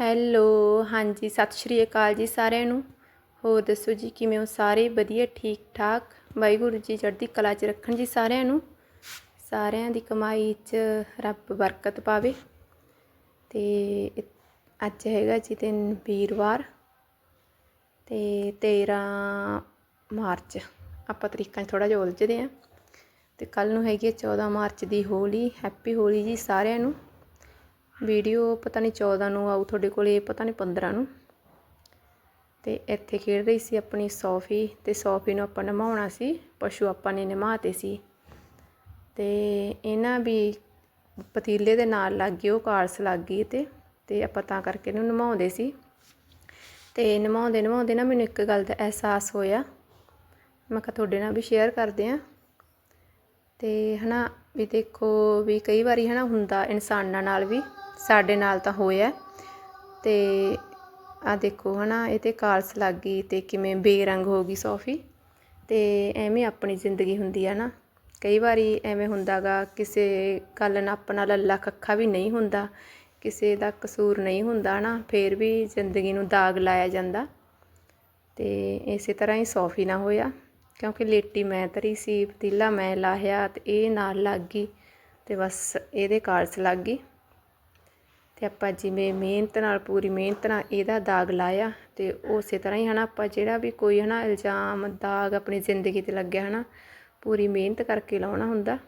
Hello, ਹਾਂਜੀ, ਸਤਿ ਸ਼੍ਰੀ ਅਕਾਲ ਜੀ ਸਾਰਿਆਂ ਨੂੰ। ਹੋਰ ਦੱਸੋ ਜੀ, ਕਿਵੇਂ ਹੋ ਸਾਰੇ? ਵਧੀਆ ਠੀਕ ਠਾਕ ਵਾਹਿਗੁਰੂ ਜੀ ਚੜ੍ਹਦੀ ਕਲਾ 'ਚ ਰੱਖਣ ਜੀ ਸਾਰਿਆਂ ਨੂੰ। ਸਾਰਿਆਂ ਦੀ ਕਮਾਈ 'ਚ ਰੱਬ ਬਰਕਤ ਪਾਵੇ। ਤੇ ਅੱਜ ਹੈਗਾ ਜੀ ਦਿਨ ਵੀਰਵਾਰ ਤੇ 13 ਮਾਰਚ। ਆਪਾਂ ਤਰੀਕਾਂ 'ਚ ਥੋੜਾ ਜਿਹਾ ਉਲਝਦੇ ਆਂ। ਤੇ ਕੱਲ ਨੂੰ ਹੈਗੀ ਹੈ 14 ਮਾਰਚ ਦੀ ਹੋਲੀ। ਹੈਪੀ ਹੋਲੀ ਜੀ ਸਾਰਿਆਂ ਨੂੰ। ਵੀਡੀਓ ਪਤਾ ਨਹੀਂ 14 ਨੂੰ ਆਊ ਤੁਹਾਡੇ ਕੋਲੇ, ਪਤਾ ਨਹੀਂ 15 ਨੂੰ। ਤੇ ਇੱਥੇ ਖੇਡ ਰਹੀ ਸੀ ਆਪਣੀ ਸੌਫੀ ਤੇ ਸੌਫੀ ਨੂੰ ਆਪਾਂ ਨਮਾਉਣਾ ਸੀ, ਪਸ਼ੂ ਆਪਾਂ ਨੇ ਨਮਾਤੇ ਸੀ। ਤੇ ਇਹਨਾਂ ਵੀ ਪਤੀਲੇ ਦੇ ਨਾਲ ਲੱਗ ਗਈ, ਉਹ ਕਾਲਸ ਲੱਗ ਗਈ ਤੇ ਤੇ ਆਪਾਂ ਤਾਂ ਕਰਕੇ ਇਹਨੂੰ ਨਮਾਉਂਦੇ ਸੀ। ਤੇ ਨਮਾਉਂਦੇ ਨਮਾਉਂਦੇ ਨਾ ਮੈਨੂੰ ਇੱਕ ਗੱਲ ਦਾ ਅਹਿਸਾਸ ਹੋਇਆ। ਮੈਂ ਕਿਹਾ ਤੁਹਾਡੇ ਨਾਲ ਵੀ ਸ਼ੇਅਰ ਕਰਦੇ ਆਂ। ਤੇ ਹਨਾ ਵੀ ਦੇਖੋ ਵੀ ਕਈ ਵਾਰੀ ਹਨਾ ਹੁੰਦਾ ਇਨਸਾਨਾਂ ਨਾਲ ਵੀ। ਸਾਡੇ ਨਾਲ ਤਾਂ ਹੋਇਆ। ਤੇ ਆ ਦੇਖੋ ਹਨਾ, ਇਹ ਤੇ ਕਾਲਸ ਲੱਗ ਗਈ ਤੇ ਕਿਵੇਂ ਬੇਰੰਗ ਹੋ ਗਈ ਸੌਫੀ। ਤੇ ਐਵੇਂ ਆਪਣੀ ਜ਼ਿੰਦਗੀ ਹੁੰਦੀ ਆ ਨਾ। ਕਈ ਵਾਰੀ ਐਵੇਂ ਹੁੰਦਾਗਾ, ਕਿਸੇ ਗੱਲ ਨਾਲ ਆਪਣਾ ਲੱਲਾ ਕੱਖਾ ਵੀ ਨਹੀਂ ਹੁੰਦਾ, ਕਿਸੇ ਦਾ ਕਸੂਰ ਨਹੀਂ ਹੁੰਦਾ ਨਾ, ਫੇਰ ਵੀ ਜ਼ਿੰਦਗੀ ਨੂੰ ਦਾਗ ਲਾਇਆ ਜਾਂਦਾ। ਤੇ ਇਸੇ ਤਰ੍ਹਾਂ ਹੀ ਸੌਫੀ ਨਾ ਹੋਇਆ, ਕਿਉਂਕਿ ਲੇਟੀ ਮੈਂ ਤਰੀ ਸੀ, ਪਤੀਲਾ ਮੈਂ ਲਾਹਿਆ ਤੇ ਇਹ ਨਾਲ ਲੱਗ ਗਈ ਤੇ ਬਸ ਇਹਦੇ ਕਾਰਸ ਲੱਗ ਗਈ। ਅਤੇ ਆਪਾਂ ਜਿਵੇਂ ਮਿਹਨਤ ਨਾਲ, ਪੂਰੀ ਮਿਹਨਤ ਨਾਲ ਇਹਦਾ ਦਾਗ ਲਾਇਆ ਅਤੇ ਉਸੇ ਤਰ੍ਹਾਂ ਹੀ ਹੈ ਨਾ ਆਪਾਂ ਜਿਹੜਾ ਵੀ ਕੋਈ ਹੈ ਨਾ ਇਲਜ਼ਾਮ, ਦਾਗ ਆਪਣੀ ਜ਼ਿੰਦਗੀ ਤੇ ਲੱਗਿਆ ਹੈ ਨਾ ਪੂਰੀ ਮਿਹਨਤ ਕਰਕੇ ਲਾਉਣਾ ਹੁੰਦਾ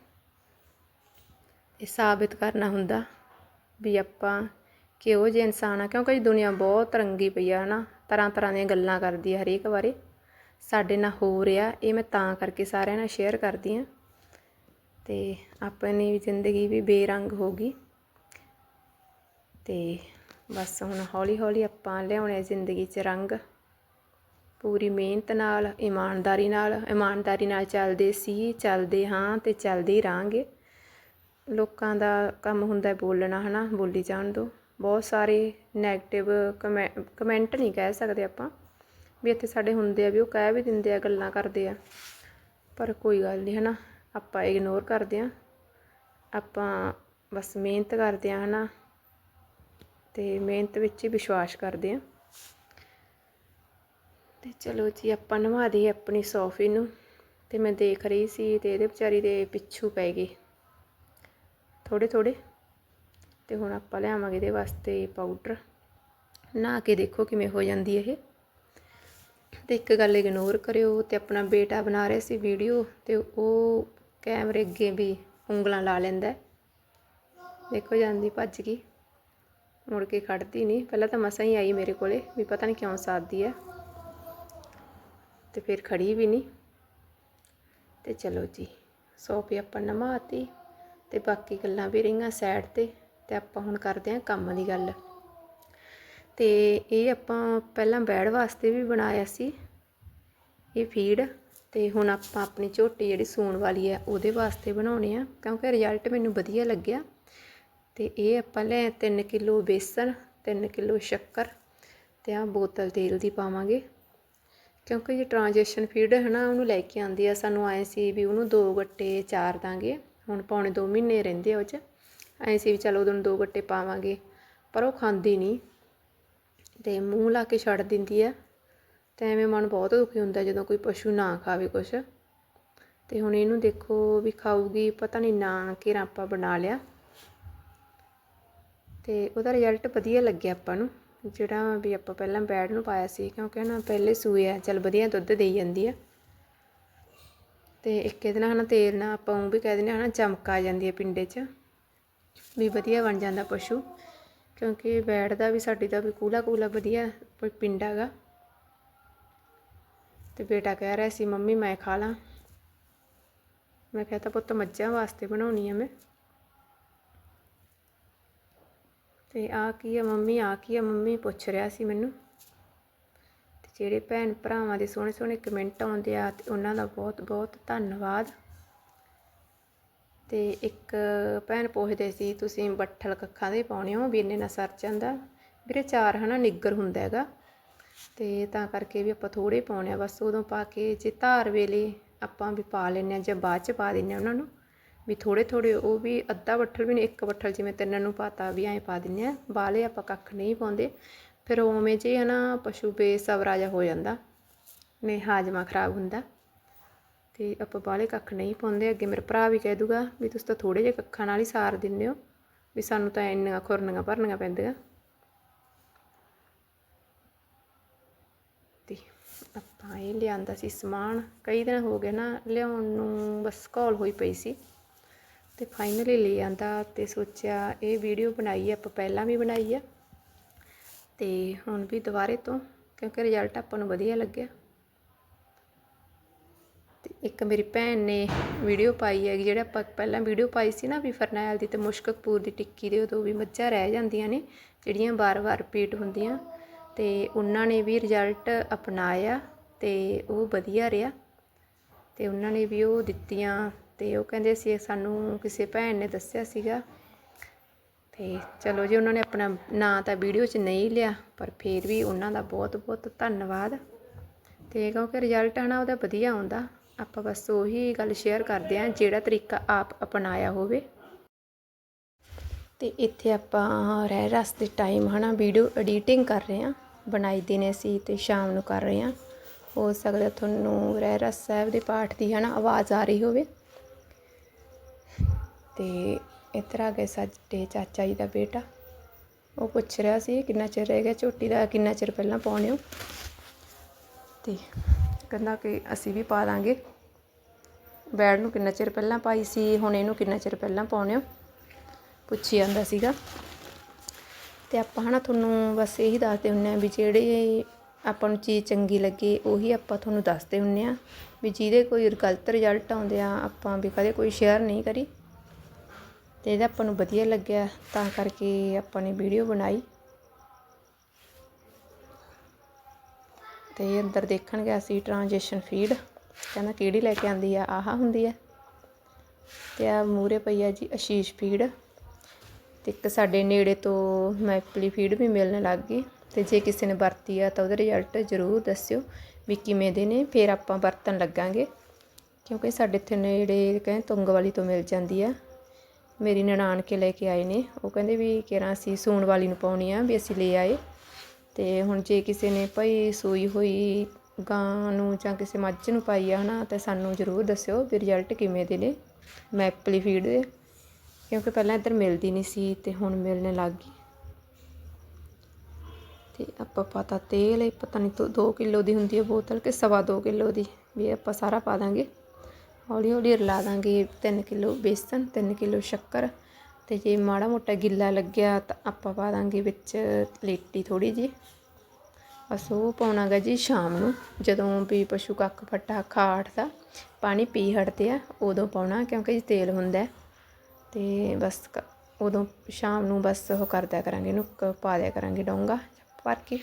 ਇਹ ਸਾਬਿਤ ਕਰਨਾ ਹੁੰਦਾ ਵੀ ਆਪਾਂ ਕਿਹੋ ਜਿਹੇ ਇਨਸਾਨ ਆ। ਕਿਉਂਕਿ ਦੁਨੀਆ ਬਹੁਤ ਰੰਗੀ ਪਈ ਆ ਹਨਾ, ਤਰ੍ਹਾਂ ਤਰ੍ਹਾਂ ਦੀਆਂ ਗੱਲਾਂ ਕਰਦੀ ਆ ਹਰੇਕ ਬਾਰੇ। ਸਾਡੇ ਨਾਲ ਹੋ ਰਿਹਾ, ਇਹ ਮੈਂ ਤਾਂ ਕਰਕੇ ਸਾਰਿਆਂ ਨਾਲ ਸ਼ੇਅਰ ਕਰਦੀ ਆ। ਤੇ ਆਪਣੀ ਜ਼ਿੰਦਗੀ ਵੀ ਬੇਰੰਗ ਹੋ ਗਈ। ਅਤੇ ਬਸ ਹੁਣ ਹੌਲੀ ਹੌਲੀ ਆਪਾਂ ਲਿਆਉਣੇ ਜ਼ਿੰਦਗੀ 'ਚ ਰੰਗ। ਪੂਰੀ ਮਿਹਨਤ ਨਾਲ, ਇਮਾਨਦਾਰੀ ਨਾਲ ਇਮਾਨਦਾਰੀ ਨਾਲ ਚੱਲਦੇ ਸੀ, ਚੱਲਦੇ ਹਾਂ ਅਤੇ ਚੱਲਦੇ ਹੀ ਰਹਾਂਗੇ ਲੋਕਾਂ ਦਾ ਕੰਮ ਹੁੰਦਾ ਬੋਲਣਾ ਹੈ ਨਾ ਬੋਲੀ ਜਾਣ ਦੋ। ਬਹੁਤ ਸਾਰੇ ਨੈਗੇਟਿਵ 네ਗੇਟਿਵ ਕਮੈਂਟ ਨਹੀਂ ਕਹਿ ਸਕਦੇ ਆਪਾਂ ਵੀ ਇੱਥੇ ਸਾਡੇ ਹੁੰਦੇ ਆ ਵੀ ਉਹ ਕਹਿ ਵੀ ਦਿੰਦੇ ਆ, ਗੱਲਾਂ ਕਰਦੇ ਆ। ਪਰ ਕੋਈ ਗੱਲ ਨਹੀਂ ਹੈ ਨਾ ਆਪਾਂ ਇਗਨੋਰ ਕਰਦੇ ਆ ਆਪਾਂ ਬਸ ਮਿਹਨਤ ਕਰਦੇ ਆ ਨਾ ਤੇ ਮਿਹਨਤ ਵਿੱਚ ਹੀ ਵਿਸ਼ਵਾਸ ਕਰਦੇ ਆ ਤੇ ਚਲੋ ਜੀ, ਆਪਾਂ ਨਵਾ ਦਈਏ ਆਪਣੀ ਸੋਫੀ ਨੂੰ। ਤੇ ਮੈਂ ਦੇਖ ਰਹੀ ਸੀ ਤੇ ਇਹਦੇ ਵਿਚਾਰੀ ਦੇ ਪਿੱਛੂ ਪੈ ਗਈ। ਥੋੜੇ ਥੋੜੇ ਤੇ ਹੁਣ ਆਪਾਂ ਲਿਆਵਾਂਗੇ ਇਹਦੇ ਵਾਸਤੇ ਪਾਊਡਰ। ਨਹਾ ਕੇ ਦੇਖੋ ਕਿਵੇਂ ਹੋ ਜਾਂਦੀ ਇਹ। ਤੇ ਇੱਕ ਗੱਲ ਇਗਨੋਰ ਕਰਿਓ ਤੇ ਆਪਣਾ ਬੇਟਾ ਬਣਾ ਰਿਹਾ ਸੀ ਵੀਡੀਓ ਤੇ ਉਹ ਕੈਮਰੇ ਅੱਗੇ ਵੀ ਉਂਗਲਾਂ ਲਾ ਲੈਂਦਾ। ਦੇਖੋ ਜਾਂਦੀ ਭੱਜ ਗਈ। ਮੁੜ ਕੇ ਖੜਦੀ ਨਹੀਂ। ਪਹਿਲਾਂ ਤਾਂ ਮਸਾਂ ਹੀ ਆਈ ਮੇਰੇ ਕੋਲੇ ਵੀ ਪਤਾ ਨਹੀਂ ਕਿਉਂ ਸਾਥਦੀ ਹੈ। ਤੇ ਫਿਰ ਖੜੀ ਵੀ ਨਹੀਂ। ਤੇ ਚਲੋ ਜੀ ਸੌਪੀ ਆਪਾਂ ਨਮਾਤੀ ਤੇ ਬਾਕੀ ਗੱਲਾਂ ਵੀ ਰਹੀਆਂ ਸਾਈਡ ਤੇ ਤੇ ਆਪਾਂ ਹੁਣ ਕਰਦੇ ਹਾਂ ਕੰਮ ਦੀ ਗੱਲ। ਤੇ ਇਹ ਆਪਾਂ ਪਹਿਲਾਂ ਬੈੜ ਵਾਸਤੇ ਵੀ ਬਣਾਇਆ ਸੀ। ਇਹ ਫੀਡ ਤੇ ਹੁਣ ਆਪਾਂ ਆਪਣੀ ਝੋਟੀ ਜਿਹੜੀ ਸੂਣ ਵਾਲੀ ਹੈ ਉਹਦੇ ਵਾਸਤੇ ਬਣਾਉਣੇ ਆ। ਕਿਉਂਕਿ ਰਿਜ਼ਲਟ ਮੈਨੂੰ ਵਧੀਆ ਲੱਗਿਆ। ਅਤੇ ਇਹ ਆਪਾਂ ਲੈ ਤਿੰਨ ਕਿਲੋ ਬੇਸਣ ਤਿੰਨ ਕਿਲੋ ਸ਼ੱਕਰ ਅਤੇ ਆ ਬੋਤਲ ਤੇਲ ਦੀ ਪਾਵਾਂਗੇ। ਕਿਉਂਕਿ ਜੇ ਟ੍ਰਾਂਜੈਕਸ਼ਨ ਫੀਡ ਹੈ ਨਾ ਉਹਨੂੰ ਲੈ ਕੇ ਆਉਂਦੀ ਆ। ਸਾਨੂੰ ਐਂ ਸੀ ਵੀ ਉਹਨੂੰ ਦੋ ਗੱਟੇ ਚਾਰ ਦਾਂਗੇ। ਹੁਣ ਪੌਣੇ 2 ਮਹੀਨੇ ਰਹਿੰਦੇ ਆ ਉਹ ਚ। ਐਂ ਸੀ ਵੀ ਚਲ ਉਦੋਂ ਦੋ ਗੱਟੇ ਪਾਵਾਂਗੇ, ਪਰ ਉਹ ਖਾਂਦੀ ਨਹੀਂ। ਤੇ ਮੂੰਹ ਲਾ ਕੇ ਛੱਡ ਦਿੰਦੀ ਆ। ਤੇ ਐਵੇਂ ਮਨ ਬਹੁਤ ਦੁਖੀ ਹੁੰਦਾ ਜਦੋਂ ਕੋਈ ਪਸ਼ੂ ਨਾ ਖਾਵੇ ਕੁਛ। ਤੇ ਹੁਣ ਇਹਨੂੰ ਦੇਖੋ ਵੀ ਖਾਊਗੀ, ਪਤਾ ਨਹੀਂ ਨਾ ਘੇਰਾ ਆਪਾਂ ਬਣਾ ਲਿਆ। ਅਤੇ ਉਹਦਾ ਰਿਜ਼ਲਟ ਵਧੀਆ ਲੱਗਿਆ ਆਪਾਂ ਨੂੰ। ਜਿਹੜਾ ਵੀ ਆਪਾਂ ਪਹਿਲਾਂ ਬੈਡ ਨੂੰ ਪਾਇਆ ਸੀ, ਕਿਉਂਕਿ ਨਾ ਪਹਿਲੇ ਸੂਏ ਆ, ਚਲ ਵਧੀਆ ਦੁੱਧ ਦੇਈ ਜਾਂਦੀ ਆ। ਅਤੇ ਇੱਕ ਇਹਦੇ ਨਾਲ ਹਨਾ ਤੇਲ ਨਾਲ ਆਪਾਂ ਉਹ ਵੀ ਕਹਿ ਦਿੰਦੇ ਹਨਾ, ਚਮਕ ਆ ਜਾਂਦੀ ਹੈ ਪਿੰਡੇ 'ਚ, ਵੀ ਵਧੀਆ ਬਣ ਜਾਂਦਾ ਪਸ਼ੂ। ਕਿਉਂਕਿ ਬੈਡ ਦਾ ਵੀ ਸਾਡੀ ਦਾ ਵੀ ਕੂਲਾ ਕੂਲਾ ਵਧੀਆ ਪਿੰਡ ਹੈਗਾ। ਤੇ ਬੇਟਾ ਕਹਿ ਰਿਹਾ ਸੀ, ਮੰਮੀ ਮੈਂ ਖਾ ਲਾਂ। ਮੈਂ ਕਿਹਾ, ਤਾਂ ਪੁੱਤ ਮੱਝਾਂ ਵਾਸਤੇ ਬਣਾਉਣੀ ਆ ਮੈਂ। ਤੇ ਆ ਕੀ ਆ ਮੰਮੀ, ਆ ਕੀ ਆ ਮੰਮੀ ਪੁੱਛ ਰਿਹਾ ਸੀ ਮੈਨੂੰ। ਤੇ ਜਿਹੜੇ ਭੈਣ ਭਰਾਵਾਂ ਦੇ ਸੋਹਣੇ ਸੋਹਣੇ ਕਮੈਂਟ ਆਉਂਦੇ ਆ ਤੇ ਉਹਨਾਂ ਦਾ ਬਹੁਤ ਬਹੁਤ ਧੰਨਵਾਦ। ਤੇ ਇੱਕ ਭੈਣ ਪੁੱਛਦੇ ਸੀ, ਤੁਸੀਂ ਬੱਠਲ ਕੱਖਾਂ ਦੇ ਪਾਉਣੇ ਹੋ ਵੀ ਇੰਨੇ ਨਾ ਸਰ ਜਾਂਦਾ? ਵੀਰੇ ਚਾਰ ਹਨਾ ਨਿੱਗਰ ਹੁੰਦਾ ਹੈਗਾ। ਤੇ ਤਾਂ ਕਰਕੇ ਵੀ ਆਪਾਂ ਥੋੜੇ ਪਾਉਣੇ ਆ, ਬਸ ਉਦੋਂ ਪਾ ਕੇ ਜੇ ਧਾਰ ਵੇਲੇ ਆਪਾਂ ਵੀ ਪਾ ਲੈਂਦੇ ਆ ਜਾਂ ਬਾਅਦ ਚ ਪਾ ਦਿੰਦੇ ਆ ਉਹਨਾਂ ਨੂੰ। ਵੀ ਥੋੜ੍ਹੇ ਥੋੜ੍ਹੇ ਉਹ ਵੀ ਅੱਧਾ ਬੱਠਲ ਵੀ ਨਹੀਂ, ਇੱਕ ਬੱਠਲ ਜਿਵੇਂ ਤਿੰਨ ਨੂੰ ਪਾਤਾ ਵੀ ਐਂ ਪਾ ਦਿੰਦੇ ਹਾਂ। ਬਾਹਲੇ ਆਪਾਂ ਕੱਖ ਨਹੀਂ ਪਾਉਂਦੇ। ਫਿਰ ਉਵੇਂ ਜੇ ਹੈ ਨਾ ਪਸ਼ੂ ਬੇਸਬਰਾ ਜਿਹਾ ਹੋ ਜਾਂਦਾ ਨੇ ਹਾਜਮਾ ਖਰਾਬ ਹੁੰਦਾ। ਤੇ ਆਪਾਂ ਬਾਹਲੇ ਕੱਖ ਨਹੀਂ ਪਾਉਂਦੇ। ਅੱਗੇ ਮੇਰਾ ਭਰਾ ਵੀ ਕਹਿ ਦੂਗਾ ਵੀ ਤੁਸੀਂ ਤਾਂ ਥੋੜੇ ਜਿਹੇ ਕੱਖਾਂ ਨਾਲ ਹੀ ਸਾਰ ਦਿੰਦੇ ਹੋ, ਵੀ ਸਾਨੂੰ ਤਾਂ ਇੰਨੀਆਂ ਖੁਰਨੀਆਂ ਭਰਨੀਆਂ ਪੈਂਦੀਆਂ। ਤੇ ਆਪਾਂ ਇਹ ਲਿਆਂਦਾ ਸੀ ਸਮਾਨ। ਕਈ ਦਿਨ ਹੋ ਗਏ ਨਾ, ਲਿਆਉਣ ਨੂੰ ਬਸ ਕਾਲ ਹੋਈ ਪਈ ਸੀ। ਤੇ ਫਾਈਨਲੀ ਲੈ ਆਂਦਾ ਅਤੇ ਸੋਚਿਆ ਇਹ ਵੀਡੀਓ ਬਣਾਈ ਆ, ਆਪਾਂ ਪਹਿਲਾਂ ਵੀ ਬਣਾਈ ਆ। ਤੇ ਹੁਣ ਵੀ ਦੁਬਾਰੇ ਤੋਂ, ਕਿਉਂਕਿ ਰਿਜ਼ਲਟ ਆਪਾਂ ਨੂੰ ਵਧੀਆ ਲੱਗਿਆ। ਤੇ ਇੱਕ ਮੇਰੀ ਭੈਣ ਨੇ ਵੀਡੀਓ ਪਾਈ ਹੈਗੀ, ਜਿਹੜਾ ਆਪਾਂ ਪਹਿਲਾਂ ਵੀਡੀਓ ਪਾਈ ਸੀ ਨਾ ਵੀ ਫਰਨੈਲ ਦੀ ਤੇ ਮੁਸ਼ਕ ਕਪੂਰ ਦੀ ਟਿੱਕੀ ਦੇ, ਉਦੋਂ ਵੀ ਮੱਝਾਂ ਰਹਿ ਜਾਂਦੀਆਂ ਨੇ, ਜਿਹੜੀਆਂ ਵਾਰ-ਵਾਰ ਰਿਪੀਟ ਹੁੰਦੀਆਂ। ਤੇ ਉਹਨਾਂ ਨੇ ਵੀ ਰਿਜ਼ਲਟ ਅਪਣਾਇਆ ਤੇ ਉਹ ਵਧੀਆ ਰਿਹਾ। ਤੇ ਉਹਨਾਂ ਨੇ ਵੀ ਉਹ ਦਿੱਤੀਆਂ ਤੇ ਉਹ ਕਹਿੰਦੇ ਸੀ ਸਾਨੂੰ ਕਿਸੇ ਭੈਣ ਨੇ ਦੱਸਿਆ ਸੀਗਾ। ਤੇ ਚਲੋ ਜੀ, ਉਹਨਾਂ ਨੇ ਆਪਣਾ ਨਾਂ ਤਾਂ ਵੀਡੀਓ 'ਚ ਨਹੀਂ ਲਿਆ, ਪਰ ਫਿਰ ਵੀ ਉਹਨਾਂ ਦਾ ਬਹੁਤ ਬਹੁਤ ਧੰਨਵਾਦ। ਤੇ ਕਿਉਂਕਿ ਰਿਜ਼ਲਟ ਹਨਾ ਉਹਦਾ ਵਧੀਆ ਆਉਂਦਾ। ਆਪਾਂ ਬਸ ਉਹੀ ਗੱਲ ਸ਼ੇਅਰ ਕਰਦੇ ਹਾਂ, ਜਿਹੜਾ ਤਰੀਕਾ ਆਪ ਅਪਣਾਇਆ ਹੋਵੇ। ਤੇ ਇੱਥੇ ਆਪਾਂ ਰਹਿ ਰਸ ਦੇ ਟਾਈਮ ਹਨਾ ਵੀਡੀਓ ਐਡੀਟਿੰਗ ਕਰ ਰਹੇ ਹਾਂ। ਬਣਾਈ ਦਿਨੇ ਸੀ ਤੇ ਸ਼ਾਮ ਨੂੰ ਕਰ ਰਹੇ ਹਾਂ। ਹੋ ਸਕਦਾ ਤੁਹਾਨੂੰ ਰਹਿ ਰਸ ਸਾਹਿਬ ਦੇ ਪਾਠ ਦੀ ਹਨਾ ਆਵਾਜ਼ ਆ ਰਹੀ ਹੋਵੇ। ਅਤੇ ਇੱਧਰ ਆ ਗਏ ਸਾਡੇ ਚਾਚਾ ਜੀ ਦਾ ਬੇਟਾ। ਉਹ ਪੁੱਛ ਰਿਹਾ ਸੀ ਕਿੰਨਾ ਚਿਰ ਰਹਿ ਗਿਆ, ਝੋਟੀ ਦਾ ਕਿੰਨਾ ਚਿਰ ਪਹਿਲਾਂ ਪਾਉਣੇ ਹੋ? ਅਤੇ ਕਹਿੰਦਾ ਕਿ ਅਸੀਂ ਵੀ ਪਾ ਦਾਂਗੇ। ਬੈੜ ਨੂੰ ਕਿੰਨਾ ਚਿਰ ਪਹਿਲਾਂ ਪਾਈ ਸੀ, ਹੁਣ ਇਹਨੂੰ ਕਿੰਨਾ ਚਿਰ ਪਹਿਲਾਂ ਪਾਉਣੇ ਹੋ? ਪੁੱਛੀ ਜਾਂਦਾ ਸੀਗਾ। ਤੇ ਆਪਾਂ ਹਨਾ ਤੁਹਾਨੂੰ ਬਸ ਇਹੀ ਦੱਸਦੇ ਹੁੰਨੇ ਆ ਵੀ ਜਿਹੜੇ ਆਪਾਂ ਨੂੰ ਚੀਜ਼ ਚੰਗੀ ਲੱਗੇ, ਉਹੀ ਆਪਾਂ ਤੁਹਾਨੂੰ ਦੱਸਦੇ ਹੁੰਨੇ ਆ। ਵੀ ਜਿਹਦੇ ਕੋਈ ਗਲਤ ਰਿਜ਼ਲਟ ਆਉਂਦੇ ਆ, ਆਪਾਂ ਵੀ ਕਦੇ ਕੋਈ ਸ਼ੇਅਰ ਨਹੀਂ ਕਰੀ। ਅਤੇ ਇਹਦਾ ਆਪਾਂ ਨੂੰ ਵਧੀਆ ਲੱਗਿਆ, ਤਾਂ ਕਰਕੇ ਆਪਾਂ ਨੇ ਵੀਡੀਓ ਬਣਾਈ। ਤੇ ਅੰਦਰ ਦੇਖਣ ਗਿਆ ਸੀ ਟ੍ਰਾਂਜੈਕਸ਼ਨ ਫੀਡ ਕਹਿੰਦਾ ਕਿਹੜੀ ਲੈ ਕੇ ਆਂਦੀ ਆ, ਆਹ ਹੁੰਦੀ ਆ। ਤੇ ਆ ਮੂਰੇ ਪਈ ਆ ਜੀ ਅਸ਼ੀਸ਼ ਫੀਡ ਤੇ ਇੱਕ ਸਾਡੇ ਨੇੜੇ ਤੋਂ ਮੈਪਲੀ ਫੀਡ ਵੀ ਮਿਲਣ ਲੱਗ ਗਈ। ਤੇ ਜੇ ਕਿਸੇ ਨੇ ਵਰਤੀ ਆ ਤਾਂ ਉਹਦੇ ਰਿਜ਼ਲਟ ਜ਼ਰੂਰ ਦੱਸਿਓ ਵੀ ਕਿਵੇਂ ਦੇ ਨੇ, ਫਿਰ ਆਪਾਂ ਵਰਤਣ ਲੱਗਾਂਗੇ। ਕਿਉਂਕਿ ਸਾਡੇ ਇੱਥੇ ਨੇੜੇ ਕਹਿੰਦੇ ਤੁੰਗ ਵਾਲੀ ਤੋਂ ਮਿਲ ਜਾਂਦੀ ਆ। ਮੇਰੀ ਨਨਾਣ ਕੇ ਲੈ ਕੇ ਆਏ ਨੇ। ਉਹ ਕਹਿੰਦੇ ਵੀ ਕਿਹੜਾ ਅਸੀਂ ਸੂਣ ਵਾਲੀ ਨੂੰ ਪਾਉਣੀ ਆ ਵੀ ਅਸੀਂ ਲੈ ਆਏ। ਤੇ ਹੁਣ ਜੇ ਕਿਸੇ ਨੇ ਭਾਈ ਸੂਈ ਹੋਈ ਗਾਂ ਨੂੰ ਜਾਂ ਕਿਸੇ ਮੱਝ ਨੂੰ ਪਾਈ ਆ ਹਨਾ, ਤੇ ਸਾਨੂੰ ਜ਼ਰੂਰ ਦੱਸਿਓ ਵੀ ਰਿਜ਼ਲਟ ਕਿਵੇਂ ਦੇ ਨੇ। ਮੈਪਲੀ ਫੀਡ ਦੇ, ਕਿਉਂਕਿ ਪਹਿਲਾਂ ਇੱਧਰ ਮਿਲਦੀ ਨਹੀਂ ਸੀ ਤੇ ਹੁਣ ਮਿਲਣ ਲੱਗ ਗਈ। ਤੇ ਆਪਾਂ ਪਾਤਾ ਤੇਲ, ਇਹ ਪਤਾ ਨਹੀਂ 2 ਕਿਲੋ ਦੀ ਹੁੰਦੀ ਹੈ ਬੋਤਲ ਕਿ ਸਵਾ 2 ਕਿਲੋ ਦੀ, ਵੀ ਆਪਾਂ ਸਾਰਾ ਪਾ ਦਾਂਗੇ। ਹੌਲੀ ਹੌਲੀ ਰਲਾ ਦਾਂਗੇ ਤਿੰਨ ਕਿਲੋ ਬੇਸਨ, ਤਿੰਨ ਕਿਲੋ ਸ਼ੱਕਰ ਅਤੇ ਜੇ ਮਾੜਾ ਮੋਟਾ ਗਿੱਲਾ ਲੱਗਿਆ ਤਾਂ ਆਪਾਂ ਪਾ ਦਾਂਗੇ ਵਿੱਚ ਲੇਟੀ ਥੋੜ੍ਹੀ ਜਿਹੀ ਬਸ ਉਹ ਪਾਉਣਾ ਗਾ ਜੀ ਸ਼ਾਮ ਨੂੰ, ਜਦੋਂ ਵੀ ਪਸ਼ੂ ਕੱਖ ਫੱਟਾ ਖਾੜ ਦਾ, ਪਾਣੀ ਪੀ ਹਟਦੇ ਆ, ਉਦੋਂ ਪਾਉਣਾ ਕਿਉਂਕਿ ਜੀ ਤੇਲ ਹੁੰਦਾ ਹੈ। ਤੇ ਬਸ ਕ- ਉਦੋਂ ਸ਼ਾਮ ਨੂੰ ਬਸ ਉਹ ਕਰਦਿਆ ਕਰਾਂਗੇ ਇਹਨੂੰ ਪਾ ਦਿਆ ਕਰਾਂਗੇ ਡੋਂਗਾ ਭਰ ਕੇ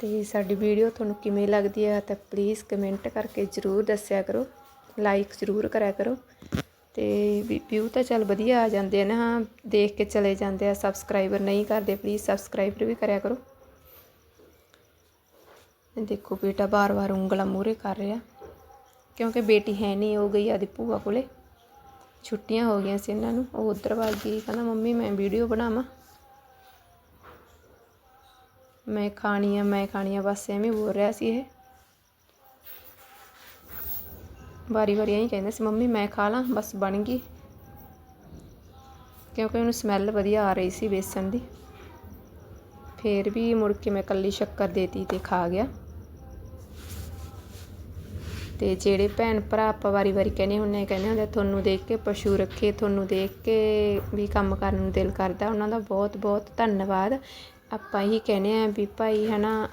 ਤੇ ਸਾਡੀ ਵੀਡੀਓ ਤੁਹਾਨੂੰ ਕਿਵੇਂ ਲੱਗਦੀ ਹੈ ਤਾਂ ਪਲੀਜ਼ ਕਮੈਂਟ ਕਰਕੇ ਜ਼ਰੂਰ ਦੱਸਿਆ ਕਰੋ ਲਾਈਕ ਜ਼ਰੂਰ ਕਰਿਆ ਕਰੋ ਤੇ ਵਿਊ ਤਾਂ ਚੱਲ ਵਧੀਆ ਆ ਜਾਂਦੇ ਆ ਨਾ ਦੇਖ ਕੇ ਚਲੇ ਜਾਂਦੇ ਆ ਸਬਸਕ੍ਰਾਈਬਰ ਨਹੀਂ ਕਰਦੇ ਪਲੀਜ਼ ਸਬਸਕ੍ਰਾਈਬਰ ਵੀ ਕਰਿਆ ਕਰੋ। ਦੇਖੋ ਬੇਟਾ ਬਾਰ-ਬਾਰ ਉਂਗਲਾਂ ਮੂਹਰੇ ਕਰ ਰਿਹਾ, ਕਿਉਂਕਿ ਬੇਟੀ ਹੈ ਨਹੀਂ, ਉਹ ਗਈ ਆਦੀ ਭੂਆ ਕੋਲੇ। ਛੁੱਟੀਆਂ ਹੋ ਗਈਆਂ ਸੀ ਇਹਨਾਂ ਨੂੰ, ਉਹ ਉਧਰ ਵੱਲ ਗਈ, ਕਹਿੰਦਾ ਮੰਮੀ ਮੈਂ ਵੀਡੀਓ ਬਣਾਵਾਂ। ਮੈਂ ਖਾਣੀ ਆ, ਮੈਂ ਖਾਣੀ ਆ, ਬਸ ਐਵੇਂ ਬੋਲ ਰਿਹਾ ਸੀ ਇਹ। ਵਾਰੀ ਵਾਰੀ ਐਂ ਕਹਿੰਦਾ ਸੀ, ਮੰਮੀ, ਮੈਂ ਖਾ ਲਾਂ, ਬਸ ਬਣ ਗਈ। ਕਿਉਂਕਿ ਉਹਨੂੰ ਸਮੈਲ ਵਧੀਆ ਆ ਰਹੀ ਸੀ ਬੇਸਣ ਦੀ। ਫੇਰ ਵੀ ਮੁੜ ਕੇ ਮੈਂ ਕੱਲੀ ਸ਼ੱਕਰ ਦੇਤੀ ਤੇ ਖਾ ਗਿਆ। ਤੇ ਜਿਹੜੇ ਭੈਣ ਭਰਾ ਆਪਾਂ ਵਾਰੀ ਵਾਰੀ ਕਹਿੰਦੇ ਹੁੰਨੇ ਕਹਿੰਦੇ ਹੁੰਦੇ ਤੁਹਾਨੂੰ ਦੇਖ ਕੇ ਪਸ਼ੂ ਰੱਖੇ, ਤੁਹਾਨੂੰ ਦੇਖ ਕੇ ਵੀ ਕੰਮ ਕਰਨ ਨੂੰ ਦਿਲ ਕਰਦਾ। ਉਹਨਾਂ ਦਾ ਬਹੁਤ ਬਹੁਤ ਧੰਨਵਾਦ। ਆਪਾਂ ਇਹੀ ਕਹਿੰਦੇ ਹਾਂ ਵੀ ਭਾਈ ਹੈ ਨਾ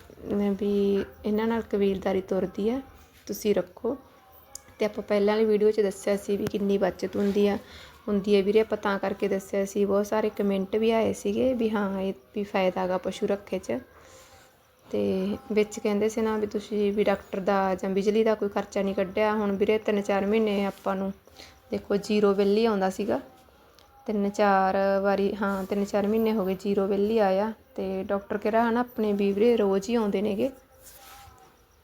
ਵੀ ਇਹਨਾਂ ਨਾਲ ਕਬੀਲਦਾਰੀ ਤੁਰਦੀ ਆ, ਤੁਸੀਂ ਰੱਖੋ। ਅਤੇ ਆਪਾਂ ਪਹਿਲਾਂ ਵਾਲੀ ਵੀਡੀਓ 'ਚ ਦੱਸਿਆ ਸੀ ਵੀ ਕਿੰਨੀ ਬੱਚਤ ਹੁੰਦੀ ਆ, ਹੁੰਦੀ ਹੈ ਵੀਰੇ। ਆਪਾਂ ਤਾਂ ਕਰਕੇ ਦੱਸਿਆ ਸੀ, ਬਹੁਤ ਸਾਰੇ ਕਮੈਂਟ ਵੀ ਆਏ ਸੀਗੇ ਵੀ ਹਾਂ, ਇਹ ਵੀ ਫਾਇਦਾ ਹੈਗਾ ਪਸ਼ੂ ਰੱਖੇ 'ਚ। ਤੇ ਵਿੱਚ ਕਹਿੰਦੇ ਸੀ ਨਾ ਵੀ ਤੁਸੀਂ ਵੀ ਡਾਕਟਰ ਦਾ ਜਾਂ ਬਿਜਲੀ ਦਾ ਕੋਈ ਖਰਚਾ ਨਹੀਂ ਕੱਢਿਆ। ਹੁਣ ਵੀਰੇ ਤਿੰਨ ਚਾਰ ਮਹੀਨੇ ਆਪਾਂ ਨੂੰ ਦੇਖੋ ਜ਼ੀਰੋ ਬਿੱਲ ਹੀ ਆਉਂਦਾ ਸੀਗਾ। ਤਿੰਨ ਚਾਰ ਵਾਰੀ, ਹਾਂ ਤਿੰਨ ਚਾਰ ਮਹੀਨੇ ਹੋ ਗਏ ਜ਼ੀਰੋ ਬਿੱਲ ਹੀ ਆਇਆ ਤੇ ਡਾਕਟਰ ਕਿਹੜਾ ਨਾ ਆਪਣੇ ਵੀ ਵੀਰੇ ਰੋਜ਼ ਹੀ ਆਉਂਦੇ ਨੇਗੇ।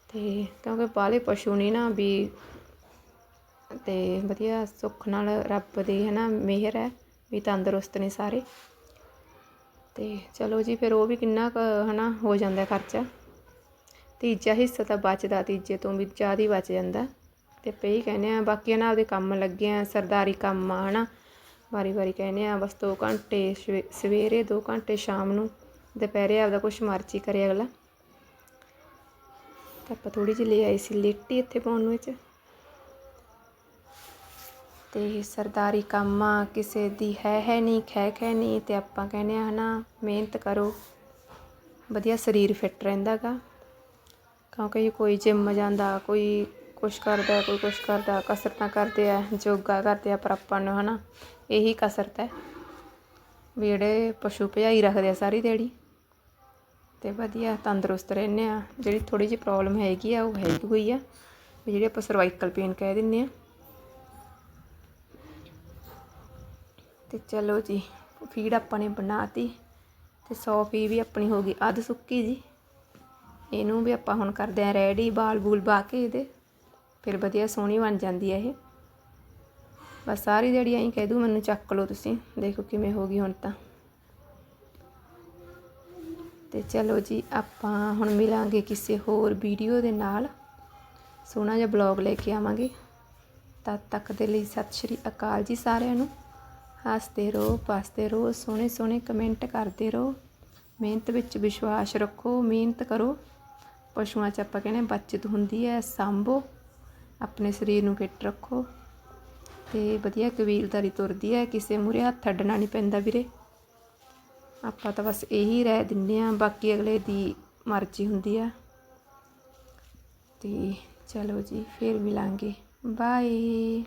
ਅਤੇ ਕਿਉਂਕਿ ਬਾਹਲੇ ਪਸ਼ੂ ਨਹੀਂ ਨਾ ਵੀ ਅਤੇ ਵਧੀਆ ਸੁੱਖ ਨਾਲ ਰੱਬ ਦੀ ਹੈ ਨਾ ਮਿਹਰ ਹੈ, ਵੀ ਤੰਦਰੁਸਤ ਨੇ ਸਾਰੇ। ਅਤੇ ਚਲੋ ਜੀ, ਫਿਰ ਉਹ ਵੀ ਕਿੰਨਾ ਕੁ ਹੈ ਨਾ ਹੋ ਜਾਂਦਾ ਖਰਚਾ। ਤੀਜਾ ਹਿੱਸਾ ਤਾਂ ਬਚਦਾ, ਤੀਜੇ ਤੋਂ ਵੀ ਜ਼ਿਆਦਾ ਹੀ ਬਚ ਜਾਂਦਾ। ਅਤੇ ਪਈ ਕਹਿੰਦੇ ਆ ਬਾਕੀ ਹੈ ਨਾ ਆਪਦੇ ਕੰਮ ਲੱਗੇ ਆ, ਸਰਦਾਰੀ ਕੰਮ ਆ ਹੈ ਨਾ ਵਾਰੀ ਵਾਰੀ ਕਹਿੰਦੇ ਆ, ਬਸ 2 ਘੰਟੇ ਸਵੇ- ਸਵੇਰੇ 2 ਘੰਟੇ ਸ਼ਾਮ ਨੂੰ ਦੁਪਹਿਰੇ ਆਪਦਾ ਕੁਛ ਮਰਜ਼ੀ ਕਰੇ ਅਗਲਾ। ਤਾਂ ਆਪਾਂ ਥੋੜੀ ਜਿਹੀ ਲੈ ਆਈ ਸੀ ਲੇਟੀ ਇੱਥੇ ਪਾਉਣ ਨੂੰ ਇਹ ਤੇ ਸਰਦਾਰੀ ਕੰਮ ਕਿਸੇ ਦੀ ਹੈ ਹੈ ਨਹੀਂ, ਖੈ ਖੈ ਨਹੀਂ ਤੇ ਆਪਾਂ ਕਹਿੰਦੇ ਆ ਹਨਾ, ਮਿਹਨਤ ਕਰੋ। ਵਧੀਆ ਸਰੀਰ ਫਿੱਟ ਰਹਿੰਦਾ ਗਾ। ਕਿਉਂਕਿ ਕੋਈ ਜਿੰਮ ਜਾਂਦਾ, ਕੋਈ ਕੁਛ ਕਰਦਾ, ਕੋਈ ਕੁਛ ਕਰਦਾ, ਕਸਰਤਾਂ ਕਰਦੇ ਆ, ਯੋਗਾ ਕਰਦੇ ਆ ਪਰ ਆਪਾਂ ਨੂੰ ਹਨਾ ਇਹੀ ਕਸਰਤ ਹੈ। ਵੀ ਜਿਹੜੇ ਪਸ਼ੂ ਭਜਾਈ ਰੱਖਦੇ ਆ ਸਾਰੀ ਦਿਹਾੜੀ, ਤੇ ਵਧੀਆ ਤੰਦਰੁਸਤ ਰਹਿੰਦੇ ਆ। ਜਿਹੜੀ ਥੋੜੀ ਜਿਹੀ ਪ੍ਰੋਬਲਮ ਹੈਗੀ ਆ, ਉਹ ਹੈਗੀ ਹੋਈ ਆ। ਵੀ ਜਿਹੜੇ ਆਪਾਂ ਸਰਵਾਈਕਲ ਪੇਨ ਕਹਿ ਦਿੰਦੇ ਆ। ਤੇ ਚਲੋ ਜੀ ਫੀਡ ਆਪਾਂ ਨੇ ਬਣਾਤੀ, ਤੇ 100 ਫੀ ਵੀ ਆਪਣੀ ਹੋ ਗਈ ਅੱਧ ਸੁੱਕੀ ਜੀ। ਇਹਨੂੰ ਵੀ ਆਪਾਂ ਹੁਣ ਕਰਦੇ ਆ ਰੈਡੀ ਬਾਲ ਬੂਲ ਬਾ ਕੇ ਇਹਦੇ। ਫਿਰ ਵਧੀਆ ਸੋਹਣੀ ਬਣ ਜਾਂਦੀ ਹੈ ਇਹ। ਬਸ ਸਾਰੀ ਜਿਹੜੀ ਐਂ ਕਹਿ ਦੂ, ਮੈਨੂੰ ਚੱਕ ਲਓ ਤੁਸੀਂ। ਦੇਖੋ ਕਿਵੇਂ ਹੋ ਗਈ ਹੁਣ ਤਾਂ। ਤੇ ਚਲੋ ਜੀ, ਆਪਾਂ ਹੁਣ ਮਿਲਾਂਗੇ ਕਿਸੇ ਹੋਰ ਵੀਡੀਓ ਦੇ ਨਾਲ। ਸੋਹਣਾ ਜਿਹਾ ਬਲੌਗ ਲੈ ਕੇ ਆਵਾਂਗੇ। ਤਦ ਤੱਕ ਦੇ ਲਈ ਸਤਿ ਸ਼੍ਰੀ ਅਕਾਲ ਜੀ ਸਾਰਿਆਂ ਨੂੰ। ਹੱਸਦੇ ਰਹੋ, ਪਸਦੇ ਰਹੋ, ਸੋਹਣੇ ਸੋਹਣੇ ਕਮੈਂਟ ਕਰਦੇ ਰਹੋ। ਮਿਹਨਤ ਵਿੱਚ ਵਿਸ਼ਵਾਸ ਰੱਖੋ, ਮਿਹਨਤ ਕਰੋ। ਪਸ਼ੂਆਂ 'ਚ ਆਪਾਂ ਕਹਿੰਦੇ ਬੱਚਤ ਹੁੰਦੀ ਹੈ, ਸਾਂਭੋ। ਆਪਣੇ ਸਰੀਰ ਨੂੰ ਫਿੱਟ ਰੱਖੋ। ਤੇ ਵਧੀਆ ਕਬੀਲਦਾਰੀ ਤੁਰਦੀ ਹੈ, ਕਿਸੇ ਮੂਰੇ ਹੱਥ ਅੱਡਣਾ ਨਹੀਂ ਪੈਂਦਾ ਵੀਰੇ। ਆਪਾਂ ਤਾਂ ਬਸ ਇਹੀ ਰਹਿ ਦਿੰਦੇ ਆ ਬਾਕੀ ਅਗਲੇ ਦੀ ਮਰਜ਼ੀ ਹੁੰਦੀ ਆ। ਤੇ ਚਲੋ ਜੀ, ਫੇਰ ਮਿਲਾਂਗੇ। ਬਾਏ